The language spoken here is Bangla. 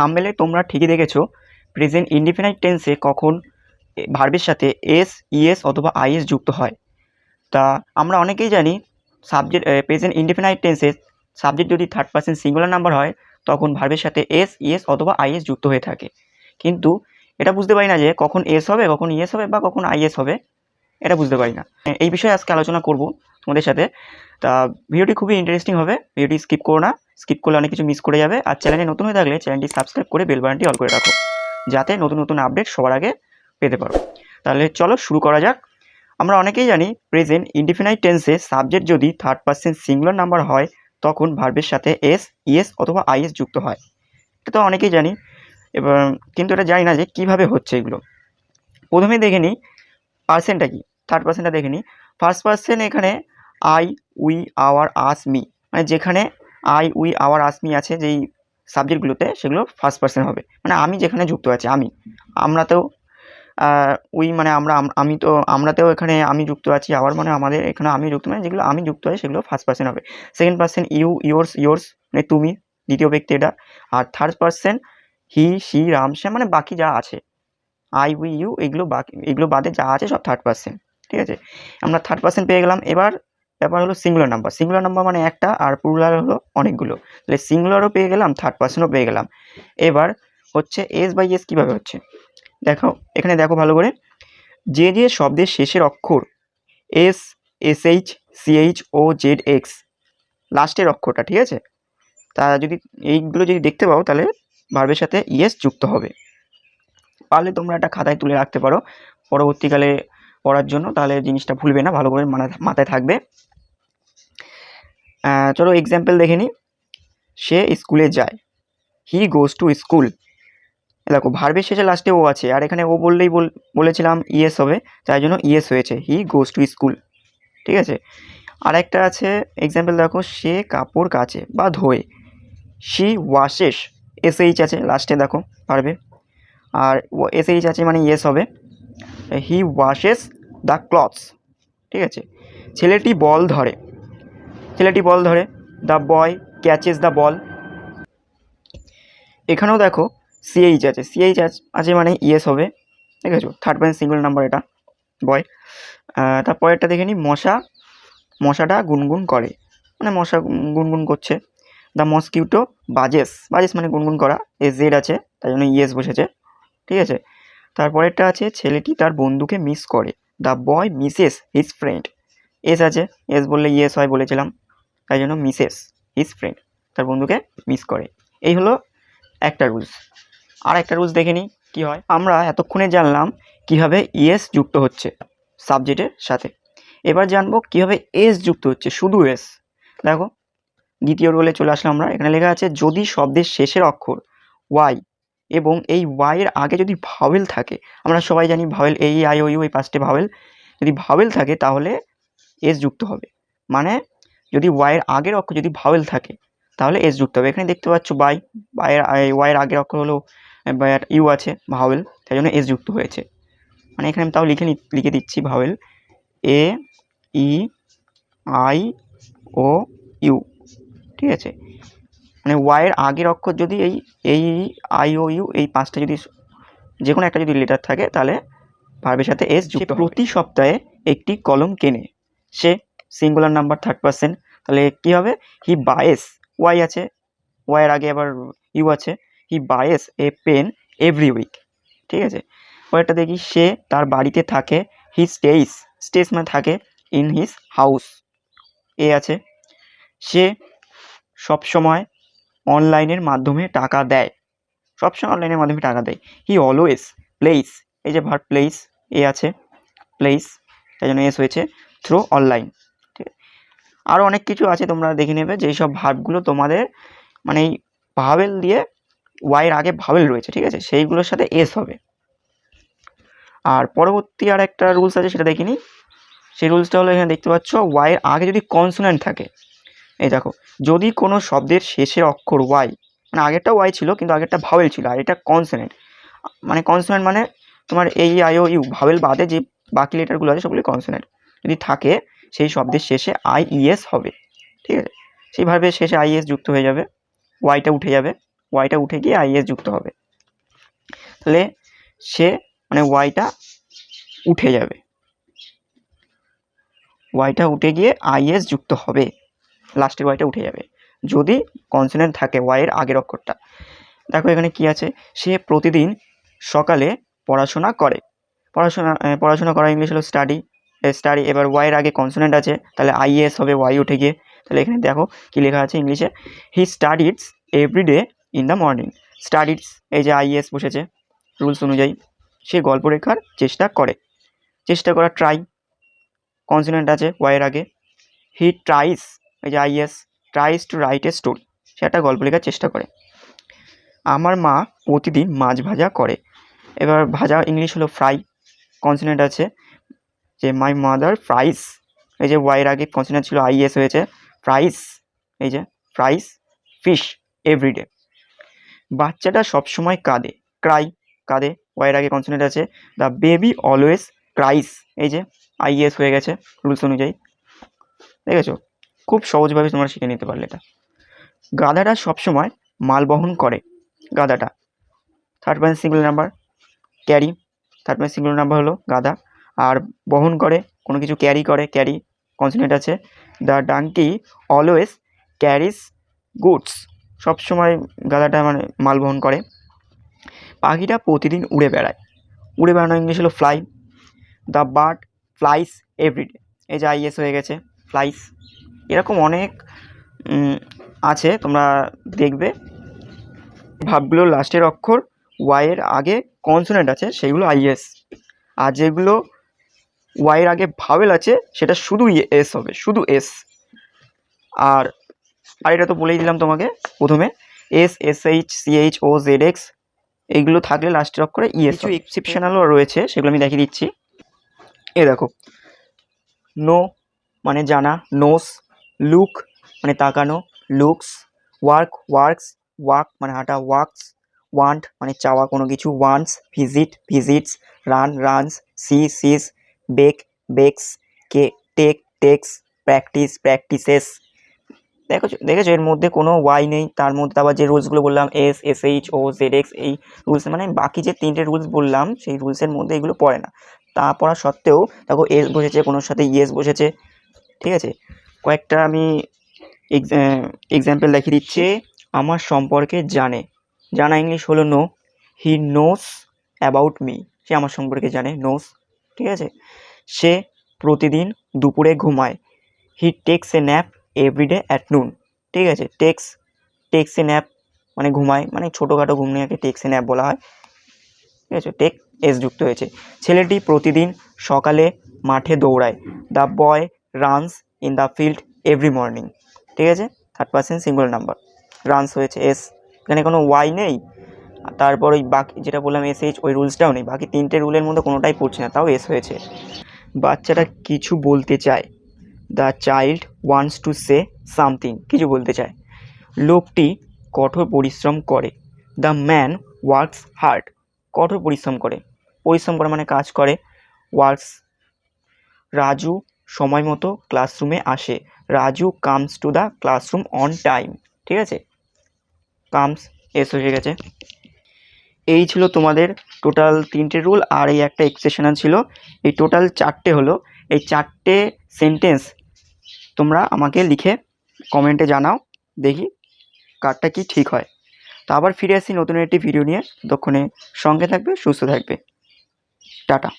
থাম্বনেলে তোমরা ঠিকই দেখেছ প্রেজেন্ট ইন্ডিফিনাইট টেন্সে কখন ভার্বের সাথে এস ইএস অথবা আইএস যুক্ত হয়। তা আমরা অনেকেই জানি সাবজেক্ট প্রেজেন্ট ইনডিফিনাইট টেন্সে সাবজেক্ট যদি থার্ড পার্সন সিঙ্গুলার নাম্বার হয়, তখন ভার্বের সাথে এস ইএস অথবা আইএস যুক্ত হয়ে থাকে। কিন্তু এটা বুঝতে পারি না যে কখন এস হবে, কখন ইএস হবে বা কখন আইএস হবে, এটা বুঝতে পারি না। এই বিষয়ে আজকে আলোচনা করব। তোমাদের সাথে। তা ভিডিওটি খুবই ইন্টারেস্টিং হবে। ভিডিওটি স্কিপ করো না। স্কিপ করলে অনেক কিছু মিস করে যাবে। আর চ্যানেলে নতুন হয়ে থাকলে চ্যানেলটি সাবস্ক্রাইব করে বেল বাটনটি অল করে রাখো। যাতে নতুন নতুন আপডেট সবার আগে পেতে পারো। তাহলে চলো শুরু করা যাক। আমরা অনেকেই জানি প্রেজেন্ট ইনডিফিনাইট টেন্সে সাবজেক্ট যদি থার্ড পার্সন সিঙ্গুলার নাম্বার হয়, তখন ভার্বের সাথে এস ইএস অথবা আইএস যুক্ত হয়। এটা তো অনেকেই জানি। এবার, কিন্তু এটা জানি না যে কীভাবে হচ্ছে এগুলো। প্রথমে দেখে নিই পার্সেন্টটা কি? থার্ড পার্সেন্টটা দেখে নিই। ফার্স্ট পার্সেন এখানে I we our us me. মানে যেখানে I we our us me আছে, যেই সাবজেক্টগুলোতে, সেগুলো ফার্স্ট পার্সন হবে। মানে আমি যেখানে যুক্ত আছি, আমি। আমরা তো উই মানে আমরা, আমি তো, আমরাতেও এখানে আমি যুক্ত আছি আবার মানে আমাদের এখানে আমি যুক্ত মানে যেগুলো আমি যুক্ত আছি, সেগুলো ফার্স্ট পার্সন হবে। Second person you, yours yours মানে তুমি, দ্বিতীয় ব্যক্তি এটা। আর third person he she Ram, Shyam মানে বাকি যা আছে। আই, উই, ইউ, এগুলো বাকি, এগুলো বাদে যা আছে সব থার্ড পার্সন ঠিক আছে? আমরা থার্ড পার্সন পেয়ে গেলাম। এবার ব্যাপার হলো সিঙ্গুলার নাম্বার সিঙ্গুলার নাম্বার মানে একটা আর প্লুরাল হলো অনেকগুলো। তাহলে সিঙ্গুলারও পেয়ে গেলাম থার্ড পার্সনও পেয়ে গেলাম। এবার হচ্ছে এস বাই এস কীভাবে হচ্ছে? দেখো, এখানে দেখো ভালো করে। যে যে শব্দের শেষের অক্ষর S S H CH O Z X লাস্টের অক্ষরটা, ঠিক আছে? তা যদি এইগুলো যদি দেখতে পাও, তাহলে ভার্বের সাথে ইএস যুক্ত হবে। পারলে তোমরা একটা খাতায় তুলে রাখতে পারো। পরবর্তীকালে পড়ার জন্য, তাহলে জিনিসটা ভুলবে না, ভালো করে মাথায় থাকবে। চলো এক্সাম্পল দেখে নিই সে স্কুলে যায়। হি গোজ টু স্কুল দেখো ভার্বের শেষে লাস্টে ও আছে। আর এখানে ও বললেই বল- বলেছিলাম ইএস হবে। তাই জন্য ইএস হয়েছে। হি গোজ টু স্কুল ঠিক আছে? আর একটা আছে এক্সাম্পল দেখো, সে কাপড় কাচে বা ধোয়ে। শি ওয়াশেস এস এইচ আছে লাস্টে দেখো পারবে আর এস এইচ আছে মানে ইয়েস হবে। হি ওয়াশেস দ্য ক্লথস ঠিক আছে? ছেলেটি বল ধরে। ছেলেটি বল ধরে, the boy catches the ball. এখানেও দেখো সিএইচ আছে। সিএইচ আছে মানে ইয়েস হবে। ঠিক আছে থার্ড পার্সন সিঙ্গল নাম্বার এটা, বয়। তারপরেরটা দেখে নিই মশা, মশাটা গুনগুন করে। মানে মশা গুনগুন করছে। The mosquito বাজেস। বাজেস মানে গুনগুন করা। এস জেড আছে, তাই জন্য ইয়েস বসেছে। ঠিক আছে? তারপরেরটা আছে, ছেলেটি তার বন্ধুকে মিস করে। The boy misses his friend. S আছে। এস বললে ইয়েস হয় বলেছিলাম। তাই জন্য মিসেস হিজ ফ্রেন্ড তার বন্ধুকে মিস করে। এই হলো একটা রুলস আর একটা রুলস দেখে নিই, কী হয়? আমরা এতক্ষণে জানলাম কীভাবে ইএস যুক্ত হচ্ছে সাবজেক্টের সাথে। এবার জানব কীভাবে এস যুক্ত হচ্ছে, শুধু এস। দেখো, দ্বিতীয় রোলে চলে আসলাম আমরা। এখানে লেখা আছে, যদি শব্দের শেষের অক্ষর ওয়াই এবং এই ওয়াইয়ের আগে যদি ভাওয়েল থাকে, আমরা সবাই জানি ভাওয়েল এই আই ও ইউ এই পাঁচটে ভাওয়েল যদি ভাওয়েল থাকে তাহলে এস যুক্ত হবে। মানে যদি ওয়াইয়ের আগের অক্ষর যদি ভাওয়েল থাকে তাহলে এস যুক্ত হবে। এখানে দেখতে পাচ্ছ বাই বাইয়ের ওয়াইয়ের আগের অক্ষর হলো ইউ আছে ভাওয়েল তাই জন্য এস যুক্ত হয়েছে। মানে এখানে আমি তাও লিখে নি লিখে দিচ্ছি vowel A E I O U ঠিক আছে? মানে ওয়াইয়ের আগের অক্ষর যদি এই এই আই ও ইউ এই পাঁচটা যদি যে কোনো একটা যদি লেটার থাকে তাহলে ভার্বের সাথে এস যুক্ত প্রতি সপ্তাহে একটি কলম কেনে। সে সিঙ্গুলার নাম্বার থার্ড পার্সেন্ট তাহলে কী হবে? হি বায়েস ওয়াই আছে ওয়াইয়ের আগে আবার ইউ আছে he buys a pen every week ঠিক আছে? পরেরটা দেখি, সে তার বাড়িতে থাকে হি স্টেইস স্টেস মানে থাকে ইন হিজ হাউস এ আছে, সে সব সময় অনলাইনের মাধ্যমে টাকা দেয় সবসময় অনলাইনের মাধ্যমে টাকা দেয় হি অলওয়েজ প্লেস এই যে ভার প্লেস এ আছে প্লেস তাই জন্য এস হয়েছে থ্রু অনলাইন আরও অনেক কিছু আছে তোমরা দেখে নেবে যেই সব ভাবগুলো তোমাদের মানে এই ভাওয়েল দিয়ে ওয়াইয়ের আগে ভাবেল রয়েছে, ঠিক আছে? সেইগুলোর সাথে এস হবে। আর পরবর্তী আর একটা রুলস আছে, সেটা দেখিনি। সেই রুলসটা হলো এখানে দেখতে পাচ্ছ ওয়াইয়ের আগে যদি কনসোনেন্ট থাকে, এই দেখো, যদি কোনো শব্দের শেষে অক্ষর ওয়াই মানে আগেরটা ওয়াই ছিল, কিন্তু আগেরটা ভাওয়েল ছিল, আর এটা কনসোনেন্ট মানে কনসোনেন্ট মানে তোমার এই আই ও ইউ ভাওয়েল বাদে যে বাকি লেটারগুলো আছে সেগুলি কনসোনেন্ট যদি থাকে সেই শব্দের শেষে আই ইএস হবে, ঠিক আছে? সেই ভাবে শেষে আইএস যুক্ত হয়ে যাবে ওয়াইটা উঠে যাবে ওয়াইটা উঠে গিয়ে আইএস যুক্ত হবে। তাহলে সে মানে ওয়াইটা উঠে যাবে। ওয়াইটা উঠে গিয়ে আইএস যুক্ত হবে লাস্টের ওয়াইটা উঠে যাবে। যদি কনসোনেন্ট থাকে ওয়াইয়ের আগের অক্ষরটা, দেখো এখানে কি আছে? সে প্রতিদিন সকালে পড়াশোনা করে। পড়াশোনা পড়াশোনা করা ইংলিশ হলো স্টাডি স্টাডি এবার ওয়াইয়ের আগে কনসোনেন্ট আছে, তাহলে আইএস হবে ওয়াই উঠে গিয়ে। তাহলে এখানে দেখো কি লেখা আছে ইংলিশে। He studies every day in the morning studies এই যে আইএস বসেছে রুলস অনুযায়ী, সে গল্প লেখার চেষ্টা করে। চেষ্টা করা ট্রাই কনসোনেন্ট আছে ওয়াইয়ের আগে। হি ট্রাইস এই যে IES tries to write a story সে একটা গল্প লেখার চেষ্টা করে। আমার মা প্রতিদিন মাছ ভাজা করে। এবার ভাজা ইংলিশ হলো ফ্রাই কনসোনেন্ট আছে। যে মাই মাদার প্রাইস এই যে ওয়াইয়ের আগে কনসোনেন্ট ছিল আইএস হয়েছে প্রাইস এই যে প্রাইস ফিশ এভরিডে বাচ্চাটা সবসময় কাঁদে ক্রাই কাঁদে ওয়াইয়ের আগে কনসোনেন্ট আছে দ্য বেবি অলওয়েজ ক্রাইস এই যে আইএস হয়ে গেছে রুলস অনুযায়ী। দেখেছ? খুব সহজভাবে তোমরা শিখে নিতে পারলে এটা। গাধাটা সবসময় মাল বহন করে, গাধাটা। Third point singular number carry third point singular number হলো গাধা। আর বহন করে, কোনো কিছু ক্যারি করে ক্যারি কনসোনেন্ট আছে। The donkey always carries goods সবসময় গাধাটা মানে মাল বহন করে। পাখিটা প্রতিদিন উড়ে বেড়ায়। উড়ে বেড়ানো ইংলিশ হলো fly the bird flies every day এই যে আইএস হয়ে গেছে ফ্লাইস এরকম অনেক আছে, তোমরা দেখবে। ভাবগুলো লাস্টের অক্ষর ওয়াইয়ের আগে কনসোনেন্ট আছে সেগুলো আইএস আর যেগুলো ওয়াইয়ের আগে ভাওয়েল আছে সেটা শুধু এস হবে শুধু এস আর আর এটা তো বলেই দিলাম তোমাকে প্রথমে S S H C H O Z X এইগুলো থাকলে লাস্টের অক্ষরে ইএস কিছু এক্সেপশনালও রয়েছে সেগুলো আমি দেখিয়ে দিচ্ছি। এ দেখো নো মানে জানা নোস লুক মানে তাকানো লুকস ওয়ার্ক ওয়ার্কস ওয়াক মানে হাঁটা ওয়ার্কস ওয়ান্ট মানে চাওয়া কোনো কিছু wants visit visits run runs see sees bake, bakes, কে, টেক, টেক্স, প্র্যাকটিস, প্র্যাকটিসেস। দেখো দেখেছ, এর মধ্যে কোনো ওয়াই নেই, তার মধ্যে আবার যে রুলসগুলো বললাম, S S, H, O, Z, X, এই রুলস মানে বাকি যে তিনটে রুলস বললাম, সেই রুলসের মধ্যে এগুলো পড়ে না। তা পড়া সত্ত্বেও দেখো এস বসেছে, কোনোর সাথে ইয়েস বসেছে, ঠিক আছে? কয়েকটা আমি এক্সাম্পল দেখিয়ে দিচ্ছি। আমার সম্পর্কে জানে। জানা ইংলিশ হলো know he knows about me সে আমার সম্পর্কে জানে নোস ঠিক আছে? সে প্রতিদিন দুপুরে ঘুমায়। He takes a nap every day at noon ঠিক আছে? টেক্স টেক্স এ ন্যাপ মানে ঘুমায় মানে ছোটোখাটো ঘুম নেওয়াকে টেক্স এ ন্যাপ বলা হয়। ঠিক আছে? টেক এস যুক্ত হয়েছে। ছেলেটি প্রতিদিন সকালে মাঠে দৌড়ায়। The boy runs in the field every morning ঠিক আছে? Third person singular number runs হয়েছে। এস এখানে কোনো ওয়াই নেই? তারপর ওই বাকি যেটা বললাম এস এইচ ওই রুলসটাও নেই। বাকি তিনটে রুলের মধ্যে কোনোটাই পড়ছে না, তাও এস হয়েছে। বাচ্চাটা কিছু বলতে চায়। The child wants to say something কিছু বলতে চায়। লোকটি কঠোর পরিশ্রম করে। দ্য ম্যান ওয়ার্কস হার্ড কঠোর পরিশ্রম করে। পরিশ্রম করে মানে কাজ করে। ওয়ার্কস রাজু সময় মতো ক্লাসরুমে আসে। Raju comes to the classroom on time ঠিক আছে? কামস এস হয়ে গেছে। এই ছিল তোমাদের টোটাল তিনটে রুল আর এই একটা এক্সেশনাল ছিল। এই টোটাল চারটে হলো। এই চারটে সেন্টেন্স তোমরা আমাকে লিখে কমেন্টে জানাও, দেখি কারটা কি ঠিক হয়। তো আবার ফিরে আসি নতুন একটি ভিডিও নিয়ে। ততক্ষণে সঙ্গে থাকবে, সুস্থ থাকবে। টাটা।